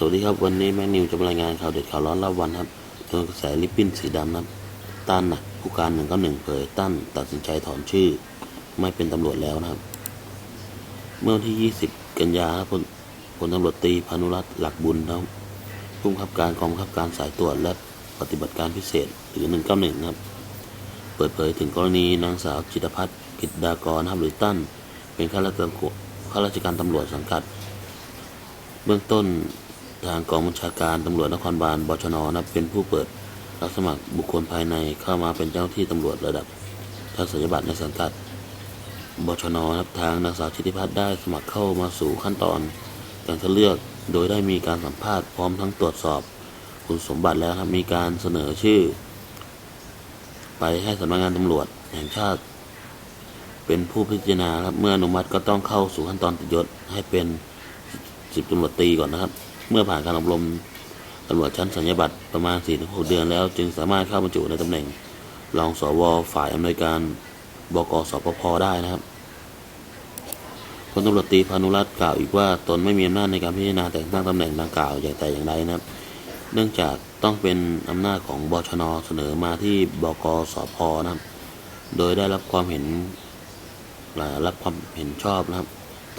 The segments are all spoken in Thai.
สวัสดีครับวันนี้แม่นิวจะรายงานข่าวเด็ดข่าวร้อนรอบวันครับโดนกระแสลิปปิ้นสีดำนะครับต้านหนักผู้การหนึ่งก็หนึ่งเผยตั้นตัดสินใจถอนชื่อ ไม่เป็นตำรวจแล้วนะครับ เมื่อวันที่ 20 กันยาครับพลพลตำรวจตีพานุรัตน์หลักบุญครับผู้บังคับการกองบังคับการสายตรวจและปฏิบัติการพิเศษหรือ 191นะครับ เปิดเผยถึงกรณีนางสาวจิตรพัฒน์กิจดากรนครับหรือตั้น เป็นข้าราชการข้าราชการตำรวจสังกัด เบื้องต้น ทางกองบัญชาการตำรวจนครบาลบชนนะเป็นผู้เปิดรับสมัครบุคคลภายในเข้ามาเป็นเจ้าที่ตำรวจระดับทัศนบัตรในสังกัดบชนนะทางนางสาวชิติพัฒน์ได้สมัครเข้ามาสู่ขั้นตอนการคัดเลือกโดยได้มีการสัมภาษณ์พร้อมทั้งตรวจสอบคุณสมบัติแล้วครับมีการเสนอชื่อ ไปให้สำนักงานตำรวจแห่งชาติ เป็นผู้พิจารณาครับเมื่ออนุมัติก็ต้องเข้าสู่ขั้นตอนติดยศให้เป็นสิบตำรวจตีก่อนนะครับ เมื่อผ่านการอบรมตำรวจชั้นสัญญาบัตรประมาณ 4-6 เดือนแล้ว จึงสามารถเข้าบรรจุในตำแหน่ง รองสวฝ่ายอำนวยการบกสปพได้นะครับพลตำรวจตีพานุรัตน์กล่าวอีกว่าตนไม่มีอำนาจในการพิจารณาแต่งตั้งตำแหน่งดังกล่าวอย่างแต่อย่างใดนะครับ เนื่องจากต้องเป็นอำนาจของบชนเสนอมาที่บกสพนะครับ โดยได้รับความเห็นรับความเห็นชอบนะครับ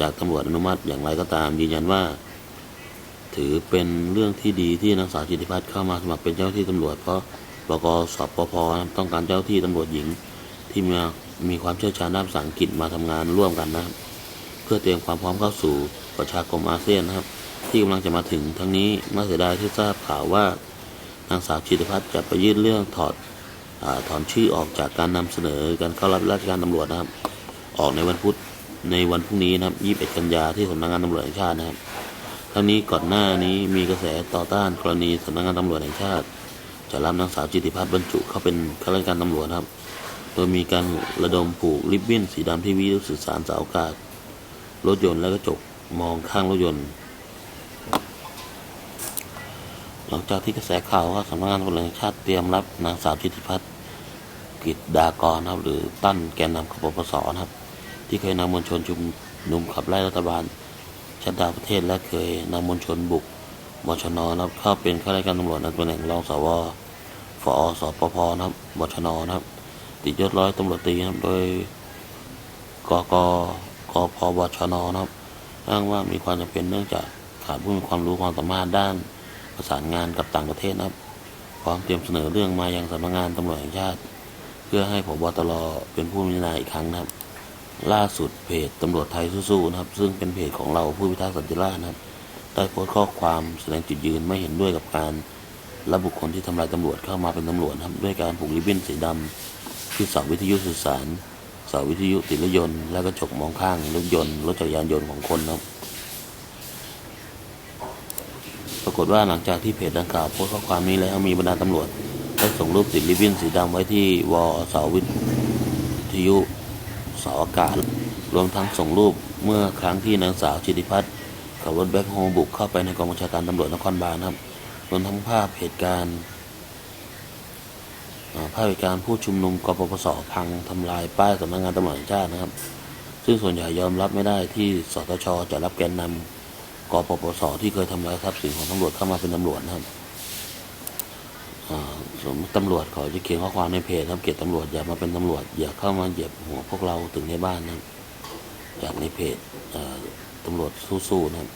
จากตำรวจอนุมัติอย่างไรก็ตามยืนยันว่า ถือเป็นเรื่องที่ดีที่นางสาวจิติพัฒน์เข้ามาสมัครเป็นเจ้าที่ตำรวจ เพราะบกสปพนะครับต้องการเจ้าที่ตำรวจหญิง ที่มีมีความเชี่ยวชาญด้านภาษาอังกฤษมาทำงานร่วมกันนะครับ เพื่อเตรียมความพร้อมเข้าสู่ประชาคมอาเซียนนะครับ ที่กำลังจะมาถึงทั้งนี้น่าเสียดายที่ทราบข่าวว่านางสาวจิติพัฒน์จะไปยื่นเรื่องถอดอถอนชื่อออกจากการนำเสนอการเข้ารับราชการตำรวจนะครับ ออกในวันพุธในวันพรุ่งนี้นะครับ 21 กันยาที่สำนักงานตำรวจแห่งชาตินะครับ ทั้งนี้ก่อนหน้านี้มีกระแสต่อต้านกรณีสำนักงานตำรวจแห่งชาติ จะรับนางสาวจิติพัฒน์บรรจุเข้าเป็นข้าราชการตำรวจครับ โดยมีการระดมผูกริบบิ้นสีดำที่วิทยุสื่อสารสาอากาศ รถยนต์และกระจกมองข้างรถยนต์ หลังจากที่กระแสข่าวว่าสำนักงานตำรวจแห่งชาติเตรียมรับนางสาวจิติพัฒน์กิจดากรนะครับหรือตั้นแกนนำขบปสนะครับ ที่เคยนำมวลชนชุมนุมขับไล่รัฐบาล ชันดาวประเทศและเคยนำมวลชนบุกบชนนะครับเข้าเป็นข้าราชการตำรวจในตำแหน่งรองสวฟอสปพนะครับบชนนะครับ ติดยศร้อยตำรวจตรีนะครับ โดยกกกพบชนนะครับอ้างว่ามีความจำเป็นเนื่องจากขาดผู้มีความรู้ความสามารถด้านประสานงานกับต่างประเทศนะครับ พร้อมเตรียมเสนอเรื่องมายังสำนักงานตำรวจแห่งชาติ เพื่อให้ผบตรเป็นผู้พิจารณาอีกครั้งนะครับ ล่าสุดเพจตำรวจไทยสู้ๆนะครับ ซึ่งเป็นเพจของเราผู้พิทักษ์สันติราษฎร์นะครับได้โพสต์ข้อความแสดงจุดยืนไม่เห็นด้วยกับการรับบุคคลที่ทำลายตำรวจเข้ามาเป็นตำรวจนะครับด้วยการผูกริบบิ้นสีดำที่เสาวิทยุสื่อสารเสาวิทยุติดรถยนต์ และกระจกมองข้างรถยนต์รถจักรยานยนต์ของคนนะครับ ปรากฏว่าหลังจากที่เพจดังกล่าวโพสต์ข้อความนี้แล้วมีบรรดาตำรวจได้ส่งรูปติดริบบิ้นสีดำไว้ที่วอเสาวิทยุ เสาอากาศ รวมทั้งส่งรูปเมื่อครั้งที่นางสาวชิติพัฒน์ขับรถแบ็คโฮบุกเข้าไปในกองบัญชาการตำรวจนครบาลนะครับรวมทั้งภาพเหตุการณ์ภาพเหตุการณ์ผู้ชุมนุมกปปสพังทำลายป้ายสำนักงานตำรวจแห่งชาตินะครับ ซึ่งส่วนใหญ่ยอมรับไม่ได้ที่สตชจะรับแกนนำกปปสที่เคยทำลายทรัพย์สินของตำรวจเข้ามาเป็นตำรวจนะครับ มตำรวจขอจะเขียนข้อความในเพจครับเกียรติตำรวจอย่ามาเป็นตำรวจ อย่าเข้ามาเหยียบหัวพวกเราถึงในบ้านนะจากในเพจตำรวจสู้ๆนะครับ